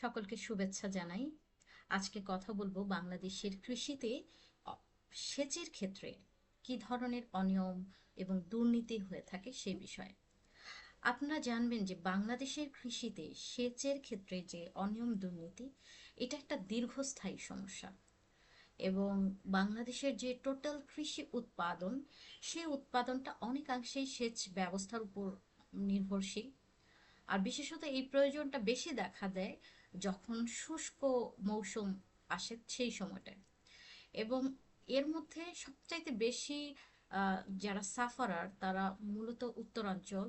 সকলকে শুভেচ্ছা জানাই। আজকে কথা বলব বাংলাদেশের কৃষিতে সেচের ক্ষেত্রে কি ধরনের অনিয়ম এবং দুর্নীতি হয়ে থাকে সে বিষয়ে। আপনারা জানবেন যে বাংলাদেশের কৃষিতে সেচের ক্ষেত্রে যে অনিয়ম, দুর্নীতি, এটা একটা দীর্ঘস্থায়ী সমস্যা। এবং বাংলাদেশের যে টোটাল কৃষি উৎপাদন সেই উৎপাদনটা অনেকাংশেই সেচ ব্যবস্থার উপর নির্ভরশীল। আর বিশেষত এই প্রয়োজনটা বেশি দেখা দেয় যখন শুষ্ক মৌসুম আসে সেই সময়টায়। এবং এর মধ্যে সবচাইতে বেশি যারা সাফারার, তারা মূলত উত্তরাঞ্চল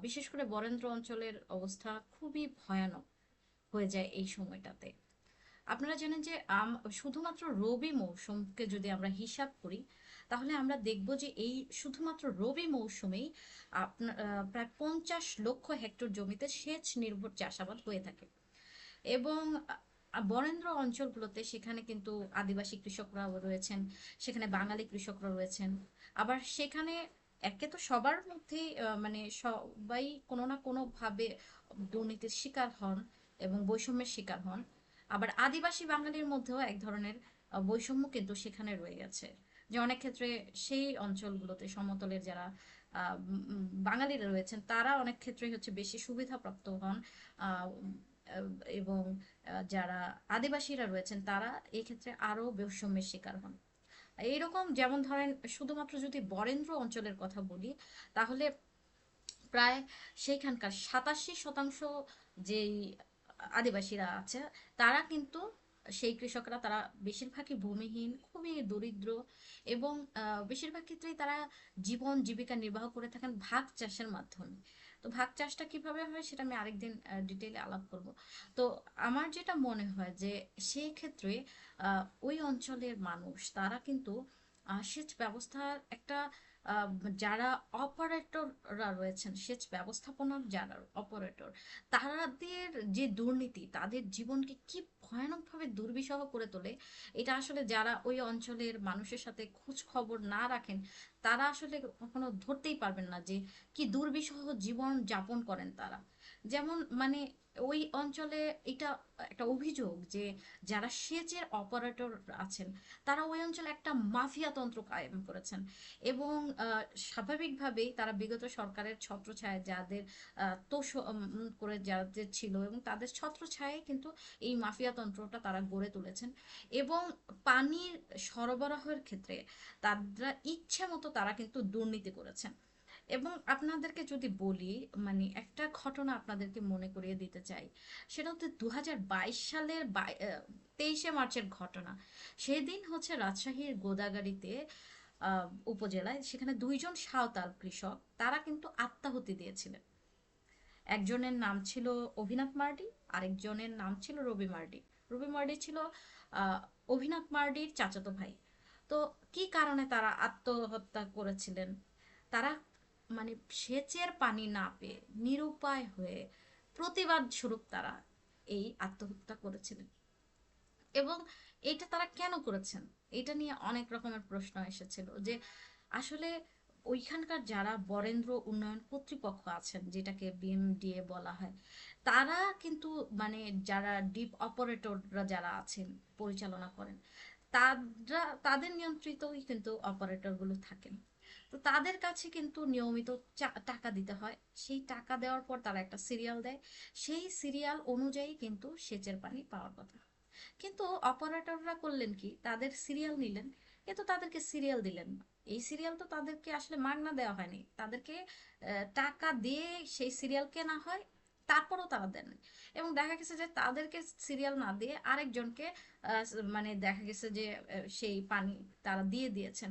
বিশেষ করে বরেন্দ্র অঞ্চলের অবস্থা খুবই ভয়ানক হয়ে যায় এই সময়টাতে। আপনারা জানেন যে শুধুমাত্র রবি মৌসুমকে যদি আমরা হিসাব করি তাহলে আমরা দেখব যে এই শুধুমাত্র রবি মৌসুমেই প্রায় পঞ্চাশ লক্ষ হেক্টর জমিতে সেচ নির্ভর চাষাবাদ হয়ে থাকে। এবং বরেন্দ্র অঞ্চলগুলোতে সেখানে কিন্তু আদিবাসী কৃষকরা রয়েছেন, সেখানে বাঙালি কৃষকরা রয়েছেন। আবার সেখানে একে তো সবার মধ্যেই মানে সবাই কোনো না কোনোভাবে দুর্নীতির শিকার হন এবং বৈষম্যের শিকার হন। আবার আদিবাসী বাঙালির মধ্যেও এক ধরনের বৈষম্য কিন্তু সেখানে রয়ে গেছে। যে অনেক ক্ষেত্রে সেই অঞ্চলগুলোতে সমতলের যারা বাঙালিরা রয়েছেন, তারা অনেক ক্ষেত্রেই হচ্ছে বেশি সুবিধাপ্রাপ্ত হন এবং যারা আদিবাসীরা রয়েছেন, তারা এই ক্ষেত্রে আরও বৈষম্যের শিকার হন। এইরকম যেমন ধরেন, শুধুমাত্র যদি বরেন্দ্র অঞ্চলের কথা বলি, তাহলে প্রায় সেইখানকার সাতাশি শতাংশ যেই আদিবাসীরা আছে, তারা কিন্তু সেই কৃষকরা তারা বেশিরভাগই ভূমিহীন, খুবই দরিদ্র এবং বেশিরভাগ ক্ষেত্রেই তারা জীবন জীবিকা নির্বাহ করে থাকেন ভাগ চাষের মাধ্যমে। তো ভাগ চাষটা কীভাবে হয় সেটা আমি আরেকদিন ডিটেইলে আলাপ করব। তো আমার যেটা মনে হয় যে সেই ক্ষেত্রে ওই অঞ্চলের মানুষ তারা কিন্তু সেচ ব্যবস্থার একটা যারা অপারেটররা রয়েছেন, সেচ ব্যবস্থাপনার যারা অপারেটর তাদের যে দুর্নীতি, তাদের জীবনকে কি ভয়ানকভাবে দুর্বিষহ করে তোলে, এটা আসলে যারা ওই অঞ্চলের মানুষের সাথে খোঁজ খবর না রাখেন, তারা আসলে কখনো ধরতেই পারবেন না যে কি দুর্বিষহ জীবন যাপন করেন তারা। যেমন মানে ওই অঞ্চলে এটা একটা অভিযোগ যে যারা সেচের অপারেটর আছেন, তারা ওই অঞ্চলে একটা মাফিয়া তন্ত্র কায়েম করেছেন এবং স্বাভাবিকভাবেই তারা বিগত সরকারের ছত্রছায়ায় যাদের তোষ করে যাদের ছিল এবং তাদের ছত্রছায়ায় কিন্তু এই মাফিয়া তন্ত্রটা তারা গড়ে তুলেছেন এবং পানির সরবরাহের ক্ষেত্রে তারা ইচ্ছে মতো তারা কিন্তু দুর্নীতি করেছেন। এবং আপনাদেরকে যদি বলি মানে একটা ঘটনা আপনাদেরকে মনে করিয়ে দিতে চাই, সেটা হচ্ছে দু হাজার বাইশ সালের তেইশে মার্চের ঘটনা। সেদিন হচ্ছে রাজশাহীর গোদাগাড়িতে উপজেলায় সেখানে দুইজন সাঁওতাল কৃষক, তারা কিন্তু আত্মাহুতি দিয়েছিলেন। একজনের নাম ছিল অভিনাথ মার্ডি, আরেকজনের নাম ছিল রবি মার্ডি। রবি মার্ডি ছিল অভিনাথ মার্ডির চাচাতো ভাই। তো কি কারণে তারা আত্মহত্যা করেছিলেন? তারা মানে সেচের পানি না পেয়ে নিরুপায় হয়ে প্রতিবাদ স্বরূপ তারা এই আত্মহত্যা করেছিলেন। এবং এটা তারা কেন করেছেন? এটা নিয়ে অনেক রকমের প্রশ্ন এসেছিল যে আসলে ওইখানকার যারা বরেন্দ্র উন্নয়ন কর্তৃপক্ষ আছেন, যেটাকে বিএমডিএ বলা হয়, তারা কিন্তু মানে যারা ডিপ অপারেটররা যারা আছেন, পরিচালনা করেন, তারা, তাদের নিয়ন্ত্রিতই কিন্তু অপারেটরগুলো থাকেন। তো তাদের কাছে কিন্তু নিয়মিত টাকা দিতে হয়। সেই টাকা দেওয়ার পর তারা একটা সিরিয়াল দেয়। সেই সিরিয়াল অনুযায়ী কিন্তু সেচের পানি পাওয়ার কথা। কিন্তু অপারেটররা করলেন কি? তাদের সিরিয়াল নিলেন, কিন্তু তাদেরকে সিরিয়াল দিলেন না। এই সিরিয়াল তো তাদেরকে আসলে মাগনা দেওয়া হয়নি। তাদেরকে টাকা দিয়ে সেই সিরিয়াল কেনা হয়, তারপরও তারা দেন এবং দেখা গেছে যে তাদেরকে সিরিয়াল না দিয়ে আরেকজনকে মানে দেখা গেছে যে সেই পানি তারা দিয়ে দিয়েছেন।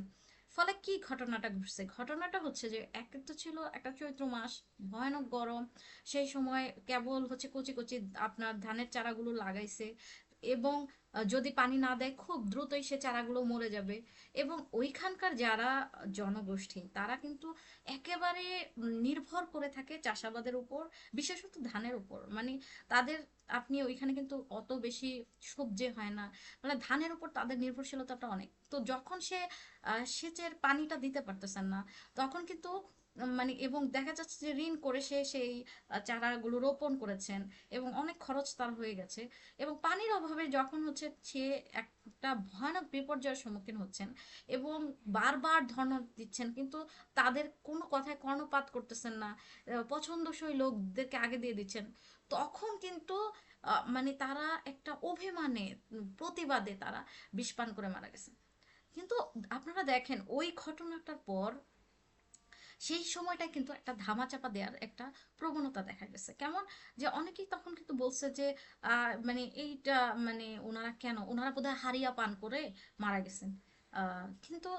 ফলে কি ঘটনাটা ঘটছে? ঘটনাটা হচ্ছে যে একটা তো ছিল একটা চৈত্র মাস, ভয়ানক গরম। সেই সময় কেবল হচ্ছে কচি কচি আপনার ধানের চারাগুলো লাগাইছে। এবং যদি পানি না দেয়, খুব দ্রুতই সে চারাগুলো মরে যাবে। এবং ওইখানকার যারা জনগোষ্ঠী, তারা কিন্তু একেবারে নির্ভর করে থাকে চাষাবাদের উপর, বিশেষত ধানের উপর। মানে তাদের, আপনি ওইখানে কিন্তু অত বেশি সবজি হয় না। মানে ধানের উপর তাদের নির্ভরশীলতাটা অনেক। তো যখন সে সেচের পানিটা দিতে পারতেছেন না, তখন কিন্তু মানে এবং দেখা যাচ্ছে যে ঋণ করে সে সেই চারাগুলো রোপণ করেছেন এবং অনেক খরচ তার হয়ে গেছে। এবং পানির অভাবে যখন হচ্ছে সে একটা ভয়ানক বিপর্যয়ের সম্মুখীন হচ্ছেন এবং বারবার ধর্ণা দিচ্ছেন, কিন্তু তাদের কোনো কথায় কর্ণপাত করতেছেন না পছন্দসই লোকদেরকে আগে দিয়ে দিচ্ছেন, তখন কিন্তু মানে তারা একটা অভিমানে, প্রতিবাদে তারা বিষ পান করে মারা গেছে কিন্তু আপনারা দেখেন, ওই ঘটনাটার পর সেই সময়টা কিন্তু একটা ধামাচাপা দেওয়ার একটা প্রবণতা দেখা গেছে। কেমন? যে অনেকেই তখন কিন্তু বলছে যে মানে এইটা মানে ওনারা কেন? ওনারা বোধহয় হারিয়া পান করে মারা গেছেন। কিন্তু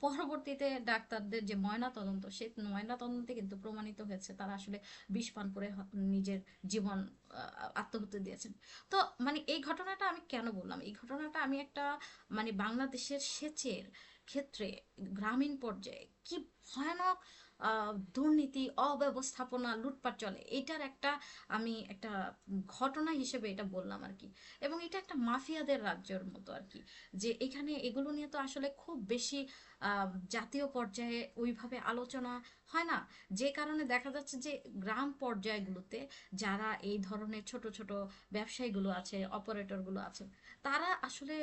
পরবর্তীতে ডাক্তারদের যে ময়না তদন্ত সে ময়না তদন্তে কিন্তু প্রমাণিত হয়েছে তারা আসলে বিষ পান করে নিজের জীবন আত্মহত্যা দিয়েছেন। তো মানে এই ঘটনাটা আমি কেন বললাম? এই ঘটনাটা আমি একটা মানে বাংলাদেশের সেচের ক্ষেত্রে গ্রামীণ পর্যায়ে কি ভয়ানক দুর্নীতি, অব্যবস্থাপনা, লুটপাট চলে। এটার একটা আমি একটা ঘটনা হিসেবে এটা বললাম আর কি। এবং এটা একটা মাফিয়াদের রাজ্যের মতো আর কি। যে এখানে এগুলো নিয়ে তো আসলে খুব বেশি জাতীয় পর্যায়ে ওইভাবে আলোচনা হয় না। যে কারণে দেখা যাচ্ছে যে গ্রাম পর্যায়গুলোতে যারা এই ধরনের ছোট ছোট ব্যবসায়ীগুলো আছে অপারেটরগুলো আছে, তারা আসলে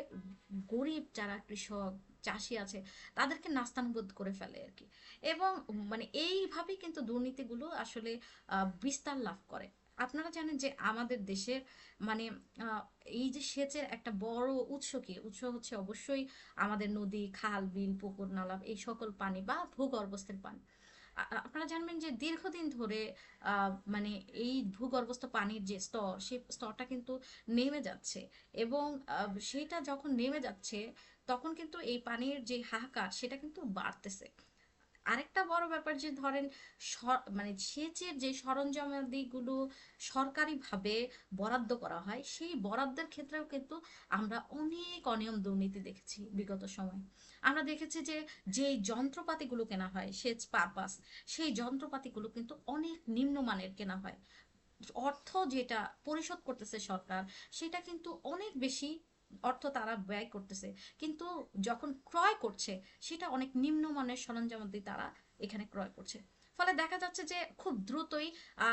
গরিব যারা কৃষক চাষি আছে, তাদেরকে নাস্তানুবোধ করে ফেলে আর কি। এবং মানে এইভাবেই কিন্তু দুর্নীতিগুলো আসলে বিস্তার লাভ করে। আপনারা জানেন যে আমাদের দেশের মানে এই যে সেচের একটা বড় উৎস কি? উৎস হচ্ছে অবশ্যই আমাদের নদী, খাল, বিল, পুকুর, নালা, এই সকল পানি বা ভূগর্ভস্থের পানি। আপনারা জানবেন যে দীর্ঘদিন ধরে মানে এই ভূগর্ভস্থ পানির যে স্তর সেই স্তরটা কিন্তু নেমে যাচ্ছে। এবং সেইটা যখন নেমে যাচ্ছে তখন কিন্তু এই পানির যে হাহাকার, সেটা কিন্তু বাড়তেছে। আরেকটা বড় ব্যাপার যে ধরেন মানে সেচের যে সরঞ্জামাদিগুলো সরকারিভাবে বরাদ্দ করা হয়, সেই বরাদ্দের ক্ষেত্রেও কিন্তু আমরা অনেক অনিয়ম দুর্নীতি দেখেছি বিগত সময়। আমরা দেখেছি যে, যেই যন্ত্রপাতিগুলো কেনা হয়, সেচ পারপাস, সেই যন্ত্রপাতিগুলো কিন্তু অনেক নিম্নমানের কেনা হয়। অর্থ যেটা পরিশোধ করতেছে সরকার, সেটা কিন্তু অনেক বেশি অর্থ তারা ব্যয় করতেছে। কিন্তু যখন ক্রয় করছে, সেটা অনেক নিম্নমানের সরঞ্জামাদি তারা এখানে ক্রয় করছে। ফলে দেখা যাচ্ছে যে খুব দ্রুতই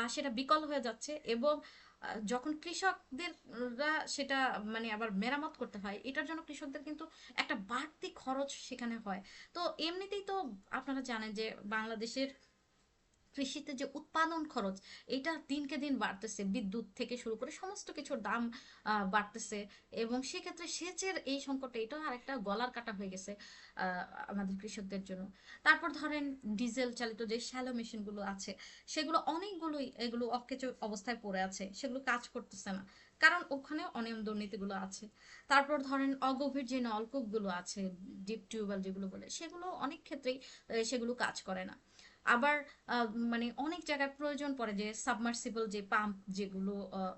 সেটা বিকল হয়ে যাচ্ছে এবং যখন কৃষকদেররা সেটা মানে আবার মেরামত করতে হয়, এটার জন্য কৃষকদের কিন্তু একটা বাড়তি খরচ সেখানে হয়। তো এমনিতেই তো আপনারা জানেন যে বাংলাদেশের কৃষিতে যে উৎপাদন খরচ, এটা দিনকে দিন বাড়তেছে, বিদ্যুৎ থেকে শুরু করে সমস্ত কিছুর দাম বাড়তেছে। এবং সেক্ষেত্রে সেচের এই সংকটে এটা আরেকটা গলার কাটা হয়ে গেছে আমাদের কৃষকদের জন্য। তারপর ধরেন ডিজেল চালিত যে শ্যালো মেশিনগুলো আছে, সেগুলো অনেকগুলোই এগুলো অকেচো অবস্থায় পড়ে আছে, সেগুলো কাজ করতেছে না। কারণ ওখানে অনিয়ম দুর্নীতিগুলো আছে। তারপর ধরেন অগভীর যে নলকূপগুলো আছে, ডিপ টিউবওয়েল যেগুলো বলে, সেগুলো অনেক ক্ষেত্রেই সেগুলো কাজ করে না। আবার মানে অনেক জায়গায় প্রয়োজন পড়ে যে সাবমার্সিবল যে পাম্প যেগুলো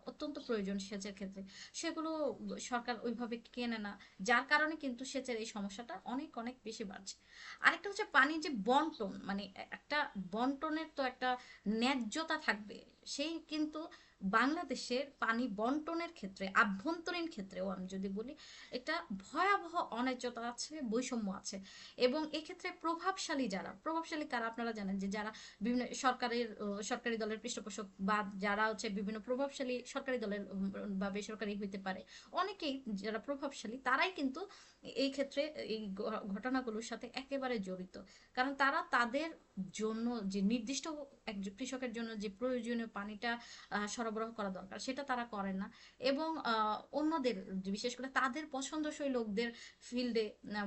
অত্যন্ত প্রয়োজন সেচের ক্ষেত্রে। সেগুলো সরকার ওইভাবে কেনে না। যার কারণে কিন্তু সেচের এই সমস্যাটা অনেক অনেক বেশি বাড়ছে। আরেকটা হচ্ছে পানির যে বন্টন মানে একটা বন্টনের তো একটা ন্যায্যতা থাকবে। সেই কিন্তু বাংলাদেশের পানি বন্টনের ক্ষেত্রে, আভ্যন্তরীণ ক্ষেত্রেও আমি যদি বলি, একটা ভয়াবহ অন্যায্যতা আছে, বৈষম্য আছে। এবং এক্ষেত্রে প্রভাবশালী যারা, প্রভাবশালী কারা আপনারা জানেন যে যারা বিভিন্ন সরকারের সরকারি দলের পৃষ্ঠপোষক বা যারা হচ্ছে বিভিন্ন প্রভাবশালী সরকারি দলের বা বেসরকারি হইতে পারে, অনেকেই যারা প্রভাবশালী তারাই কিন্তু এই ক্ষেত্রে এই ঘটনাগুলোর সাথে একেবারে জড়িত। কারণ তারা তাদের জন্য যে নির্দিষ্ট একজন কৃষকের জন্য যে প্রয়োজনীয় পানিটা সরবরাহ করা দরকার, সেটা তারা করেন না। এবং অন্যদের, বিশেষ করে তাদের পছন্দসই লোকদের ফিল্ডে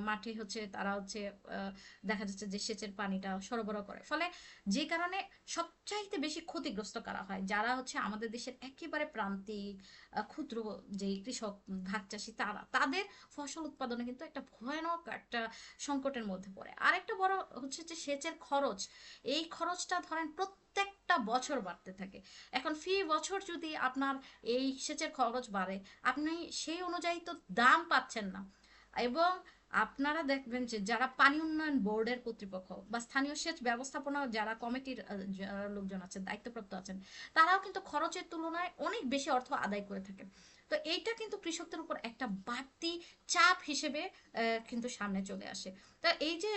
মাঠে হচ্ছে তারা হচ্ছে দেখা যাচ্ছে যে সেচের পানিটা সরবরাহ করে। ফলে যে কারণে সবচাইতে বেশি ক্ষতিগ্রস্ত করা হয়, যারা হচ্ছে আমাদের দেশের একেবারে প্রান্তিক ক্ষুদ্র যে কৃষক ভাগ চাষি, তারা, তাদের ফসল উৎপাদনে কিন্তু একটা ভয়ানক একটা সংকটের মধ্যে পড়ে। আরেকটা বড় হচ্ছে যে সেচের খরচ, এই খরচটা ধরেন প্রত্যেকটা বছর বাড়তে থাকে। এখন ফি বছর যদি আপনার এই সেচের খরচ বাড়ে, আপনি সেই অনুযায়ী তো দাম পাচ্ছেন না। এবং আপনারা দেখবেন যে যারা পানি উন্নয়ন বোর্ডের কর্তৃপক্ষ বা স্থানীয় সেচ ব্যবস্থাপনা যারা কমিটির যারা লোকজন আছেন, দায়িত্বপ্রাপ্ত আছেন, তারাও কিন্তু খরচের তুলনায় অনেক বেশি অর্থ আদায় করে থাকেন। তো এইটা কিন্তু কৃষকদের উপর একটা বাড়তি চাপ হিসেবে কিন্তু সামনে চলে আসে। তো এই যে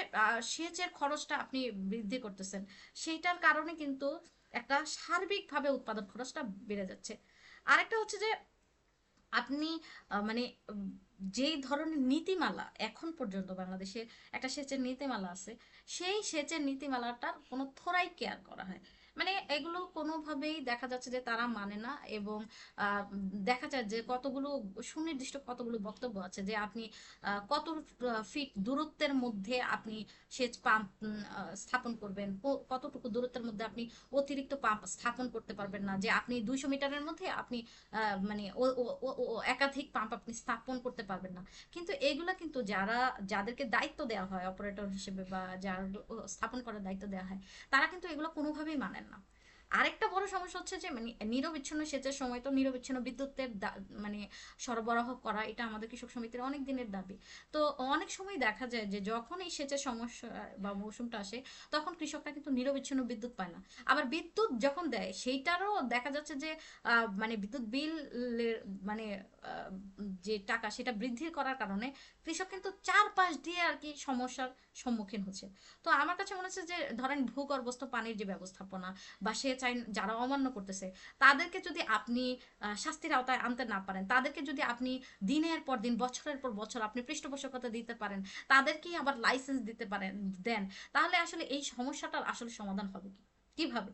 সেচের খরচটা আপনি বৃদ্ধি করতেছেন, সেইটার কারণে কিন্তু একটা সার্বিকভাবে উৎপাদন খরচটা বেড়ে যাচ্ছে। আরেকটা হচ্ছে যে, আপনি মানে যেই ধরনের নীতিমালা এখন পর্যন্ত বাংলাদেশে একটা সেচের নীতিমালা আছে, সেই সেচের নীতিমালাটার কোনো থোড়াই কেয়ার করা হয়। মানে এগুলো কোনোভাবেই দেখা যাচ্ছে যে তারা মানে না এবং দেখা যায় যে কতগুলো সুনির্দিষ্ট কতগুলো বক্তব্য আছে যে আপনি কত ফিট দূরত্বের মধ্যে আপনি সেচ পাম্প স্থাপন করবেন। কতটুকু দূরত্বের মধ্যে আপনি অতিরিক্ত পাম্প স্থাপন করতে পারবেন না। যে আপনি দুইশো মিটারের মধ্যে আপনি মানে একাধিক পাম্প আপনি স্থাপন করতে পারবেন না। কিন্তু এগুলা কিন্তু যারা, যাদেরকে দায়িত্ব দেওয়া হয় অপারেটর হিসেবে বা যার স্থাপন করার দায়িত্ব দেওয়া হয়, তারা কিন্তু এগুলো কোনোভাবেই মানেন না আরেকটা বড় সমস্যা হচ্ছে যে মানে নিরবিচ্ছিন্ন সেচের সময় তো নিরবিচ্ছিন্ন বিদ্যুতের মানে সরবরাহ করা, এটা আমাদের কৃষক সমিতির অনেক দিনের দাবি। তো অনেক সময় দেখা যায় যে, যখন এই সেচের সমস্যা বা মৌসুমটা আসে, তখন কৃষকরা কিন্তু নিরবিচ্ছিন্ন বিদ্যুৎ পায় না। আবার বিদ্যুৎ যখন দেয়, সেইটারও দেখা যাচ্ছে যে মানে বিদ্যুৎ বিল মানে যে টাকা, সেটা বৃদ্ধি করার কারণে কৃষক কিন্তু চারপাশ দিয়ে আর কি সমস্যার সম্মুখীন হচ্ছে। তো আমার কাছে মনে হচ্ছে যে, ধরেন ভূগর্ভস্থ পানির যে ব্যবস্থাপনা বা সেচ আইন যারা অমান্য করতেছে, তাদেরকে যদি আপনি শাস্তির আওতায় আনতে না পারেন, তাদেরকে যদি আপনি দিনের পর দিন, বছরের পর বছর আপনি পৃষ্ঠপোষকতা দিতে পারেন, তাদেরকেই আবার লাইসেন্স দিতে পারেন, দেন, তাহলে আসলে এই সমস্যাটার আসলে সমাধান হবে কি? কীভাবে?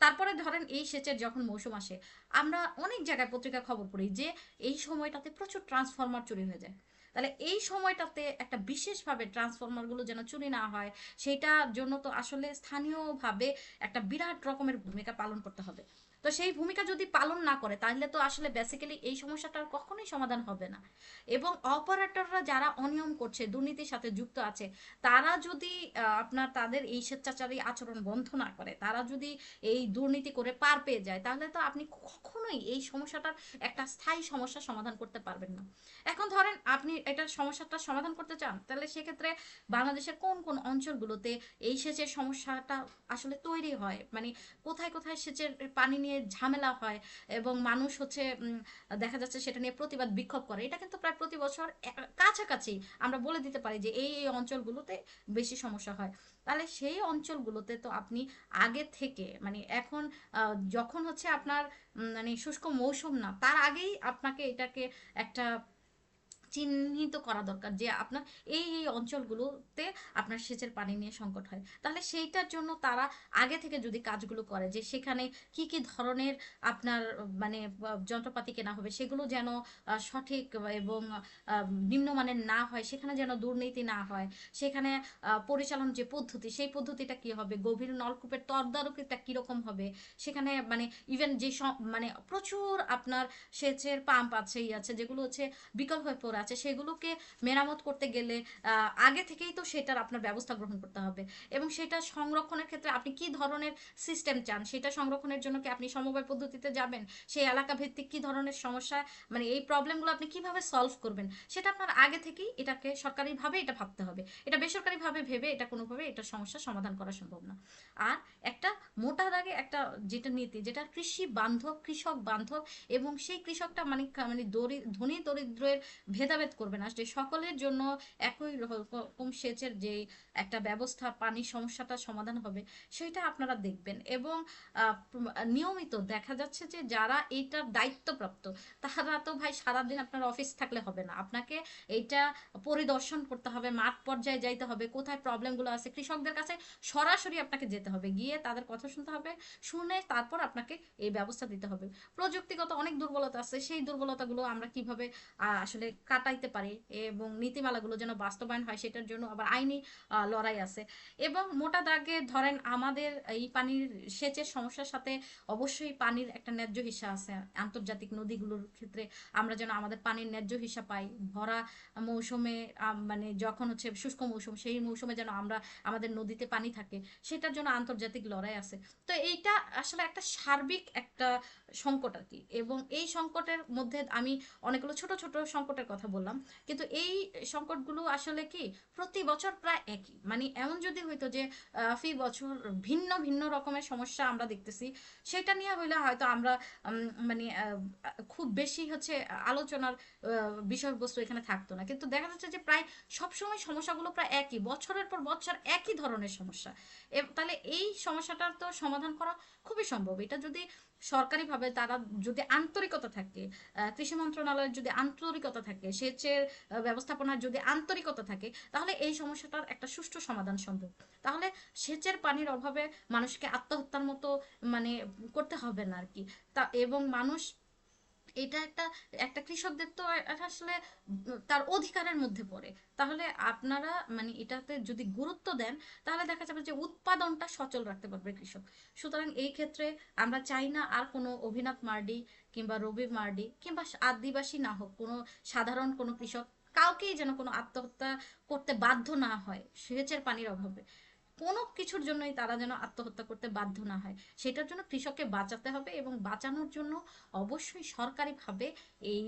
তারপরে ধরেন এই সেচের যখন মৌসুম আসে, আমরা অনেক জায়গায় পত্রিকা খবর পড়ি যে এই সময়টাতে প্রচুর ট্রান্সফরমার চুরি হয়ে যায়। তাহলে এই সময়টাতে একটা বিশেষভাবে ট্রান্সফরমারগুলো যেন চুরি না হয় সেইটার জন্য তো আসলে স্থানীয়ভাবে একটা বিরাট রকমের ভূমিকা পালন করতে হবে। তো সেই ভূমিকা যদি পালন না করে, তাহলে তো আসলে বেসিক্যালি এই সমস্যাটার কখনোই সমাধান হবে না। এবং অপারেটররা যারা অনিয়ম করছে, দুর্নীতির সাথে যুক্ত আছে, তারা যদি আপনার তাদের এই স্বেচ্ছাচারী আচরণ বন্ধ না করে, তারা যদি এই দুর্নীতি করে পার পেয়ে যায়, তাহলে তো আপনি কখনোই এই সমস্যাটার একটা স্থায়ী সমস্যার সমাধান করতে পারবেন না। এখন ধরেন আপনি এটার সমস্যাটা সমাধান করতে চান, তাহলে সেক্ষেত্রে বাংলাদেশের কোন কোন অঞ্চলগুলোতে এই সেচের সমস্যাটা আসলে তৈরি হয়? মানে কোথায় কোথায় সেচের পানি নিয়ে ঝামেলা হয় এবং মানুষ হচ্ছে দেখা যাচ্ছে সেটা নিয়ে প্রতিবাদ, বিক্ষোভ করে। এটা কিন্তু প্রায় প্রতি বছর কাছাকাছি আমরা বলে দিতে পারি যে এই এই অঞ্চলগুলোতে বেশি সমস্যা হয়। তাহলে সেই অঞ্চলগুলোতে তো আপনি আগে থেকে মানে এখন যখন হচ্ছে আপনার মানে শুষ্ক মৌসুম না, তার আগেই আপনাকে এটাকে একটা চিহ্নিত করা দরকার যে আপনার এই এই অঞ্চলগুলোতে আপনার সেচের পানি নিয়ে সংকট হয়। তাহলে সেইটার জন্য তারা আগে থেকে যদি কাজগুলো করে যে সেখানে কি কি ধরনের আপনার মানে যন্ত্রপাতি কেনা হবে সেগুলো যেন সঠিক এবং নিম্নমানের না হয়, সেখানে যেন দুর্নীতি না হয়, সেখানে পরিচালন যে পদ্ধতি, সেই পদ্ধতিটা কি হবে? গভীর নলকূপের তদারকিটা কীরকম হবে? সেখানে মানে ইভেন যে মানে প্রচুর আপনার সেচের পাম্প আছে ই আছে, যেগুলো হচ্ছে বিকল হয়ে পড়ে আছে, সেগুলোকে মেরামত করতে গেলে আগে থেকেই তো সেটার আপনার ব্যবস্থা গ্রহণ করতে হবে। এবং সেটা সংরক্ষণের ক্ষেত্রে আপনি কি ধরনের সিস্টেম চান? সেটা সংরক্ষণের জন্য কি আপনি সমবায় পদ্ধতিতে যাবেন? সেই এলাকা ভিত্তিক কি ধরনের সমস্যা? মানে এই প্রবলেমগুলো আপনি কীভাবে সলভ করবেন? সেটা আপনার আগে থেকেই এটাকে সরকারিভাবে এটা ভাবতে হবে। এটা বেসরকারিভাবে ভেবে, এটা কোনোভাবে এটা সমস্যার সমাধান করা সম্ভব না। আর একটা মোটা দাগে একটা যেটা নীতি, যেটা কৃষি বান্ধব, কৃষক বান্ধব এবং সেই কৃষকটা মানে মানে ধনী দরিদ্রের ভেদাভেদ করবে না, যে সকলের জন্য একই রকম সেচের যে একটা ব্যবস্থা, পানির সমস্যাটা সমাধান হবে, সেটা আপনারা দেখবেন। এবং নিয়মিত দেখা যাচ্ছে যে যারা এইটার দায়িত্বপ্রাপ্ত, তারা তো ভাই সারাদিন আপনার অফিস থাকলে হবে না। আপনাকে এইটা পরিদর্শন করতে হবে, মাঠ পর্যায়ে যাইতে হবে, কোথায় প্রবলেমগুলো আছে, কৃষকদের কাছে সরাসরি আপনাকে যেতে হবে, গিয়ে তাদের কথা শুনতে হবে, শুনে তারপর আপনাকে এই ব্যবস্থা দিতে হবে। প্রযুক্তিগত অনেক দুর্বলতা আছে, সেই দুর্বলতাগুলো আমরা কীভাবে আসলে কাটাইতে পারি এবং নীতিমালাগুলো যেন বাস্তবায়ন হয় সেটার জন্য আবার আইনি লড়াই আছে। এবং মোটা দাগে ধরেন আমাদের এই পানির সেচের সমস্যার সাথে অবশ্যই পানির একটা ন্যায্য হিসা আছে। আন্তর্জাতিক নদীগুলোর ক্ষেত্রে আমরা যেন আমাদের পানির ন্যায্য হিসা পাই। ভরা মৌসুমে মানে যখন হচ্ছে শুষ্ক মৌসুম, সেই মৌসুমে যেন আমরা আমাদের নদীতে পানি থাকে, সেটার জন্য আন্তর্জাতিক লড়াই আছে। তো এইটা আসলে একটা সার্বিক একটা সংকট আর কি। এবং এই সংকটের মধ্যে আমি অনেকগুলো ছোট ছোট সংকটের কথা বললাম, কিন্তু এই সংকটগুলো আসলে কি প্রতি বছর প্রায় একই? মানে এমন যদি হইতো যে ফি বছর ভিন্ন ভিন্ন রকমের সমস্যা আমরা দেখতেছি, সেটা নিয়ে হইলে হয়তো আমরা মানে খুব বেশি হচ্ছে আলোচনার বিষয়বস্তু এখানে থাকতো না। কিন্তু দেখা যাচ্ছে যে প্রায় সবসময় সমস্যাগুলো প্রায় একই, বছরের পর বছর একই ধরনের সমস্যা। তাহলে এই সমস্যাটার তো সমাধান করা খুবই সম্ভব। এটা যদি সরকারিভাবে তারা যদি আন্তরিকতা থাকে কৃষি মন্ত্রণালয়ের যদি আন্তরিকতা থাকে, সেচের ব্যবস্থাপনার যদি আন্তরিকতা থাকে, তাহলে এই সমস্যাটার একটা সুষ্ঠু সমাধান সম্ভব। তাহলে সেচের পানির অভাবে মানুষকে আত্মহত্যার মতো মানে করতে হবে না আর কি। তা এবং মানুষ এটা একটা একটা কৃষকদের তো আসলে তার অধিকারের মধ্যে পড়ে। তাহলে আপনারা মানে এটাতে যদি গুরুত্ব দেন, তাহলে দেখা যাবে যে উৎপাদনটা সচল রাখতে পারবে কৃষক। সুতরাং এই ক্ষেত্রে আমরা চাই না আর কোনো অভিনব মার্ডি কিংবা রবি মার্ডি কিংবা আদিবাসী না হোক, কোনো সাধারণ কোনো কৃষক, কাউকেই যেন কোনো আত্মহত্যা করতে বাধ্য না হয়। সেচের পানির অভাবে। কোনো কিছুর জন্যই তারা যেন আত্মহত্যা করতে বাধ্য না হয়। সেটার জন্য কৃষককে বাঁচাতে হবে এবং বাঁচানোর জন্য অবশ্যই সরকারিভাবে এই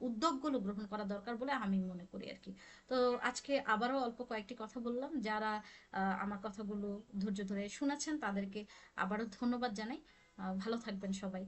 উদ্যোগগুলো গ্রহণ করা দরকার বলে আমি মনে করি আর কি। তো আজকে আবারও অল্প কয়েকটি কথা বললাম। যারা আমার কথাগুলো ধৈর্য ধরে শুনেছেন তাদেরকে আবারও ধন্যবাদ জানাই। ভালো থাকবেন সবাই।